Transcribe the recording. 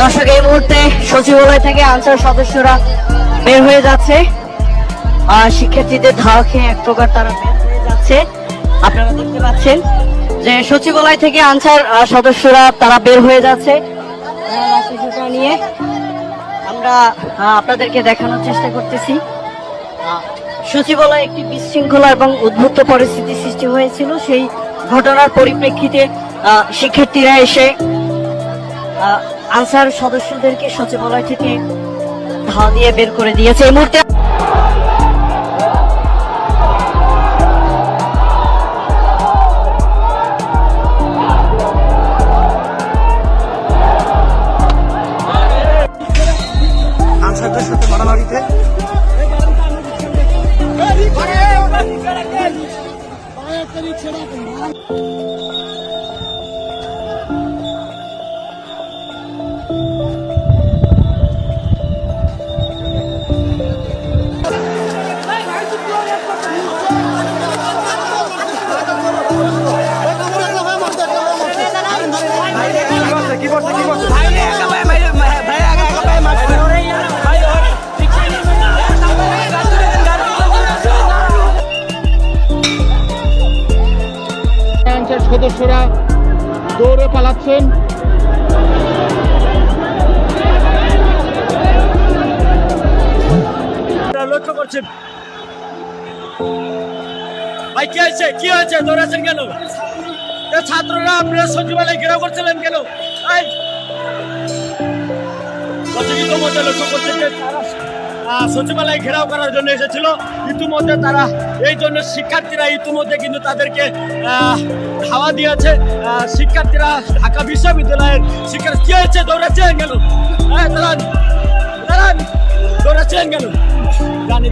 দর্শক, এই মুহূর্তে সচিবালয় থেকে আনসার সদস্যরা বের হয়ে যাচ্ছে। আর শিক্ষার্থীদের ধাওয়া খেয়ে এক প্রকার তারা বের হয়ে যাচ্ছে। আপনারা দেখতে পাচ্ছেন যে সচিবালয় থেকে আনসার সদস্যরা তারা বের হয়ে যাচ্ছে। নিয়ে আমরা আপনাদেরকে দেখানোর চেষ্টা করতেছি। সচিবালয়ে একটি বিশৃঙ্খলা এবং উদ্ভুত পরিস্থিতি সৃষ্টি হয়েছিল। সেই ঘটনার পরিপ্রেক্ষিতে শিক্ষার্থীরা এসে আনসার সদস্যদেরকে সচিবালয় থেকে ধাওয়া দিয়ে বের করে দিয়েছে এই মুহূর্তে আনসারদের সাথে মারামারিতে কি করছে কি করছে ব্রাঞ্চের সদস্যরা দৌড়ে পালাচ্ছেন। লক্ষ্য করছে ভাই কি হয়েছে? কি হয়েছে? দৌড়াচ্ছেন কেন? ছাত্ররা আপনারা সচিবালয় ঘেরাও করছিলেন কেন? ইতিমধ্যে লক্ষ্য করছে যে সচিবালয় ঘেরাও করার জন্য এসেছিল। ইতিমধ্যে তারা এই জন্য শিক্ষার্থীরা ইতিমধ্যে কিন্তু তাদেরকে ধাওয়া দিয়েছে। শিক্ষার্থীরা ঢাকা বিশ্ববিদ্যালয়ের শিক্ষার্থী কি হয়েছে? দৌড়াচ্ছেন কেন? এই, দাঁড়ান দাঁড়ান দৌড়াচ্ছেন কেন? জানি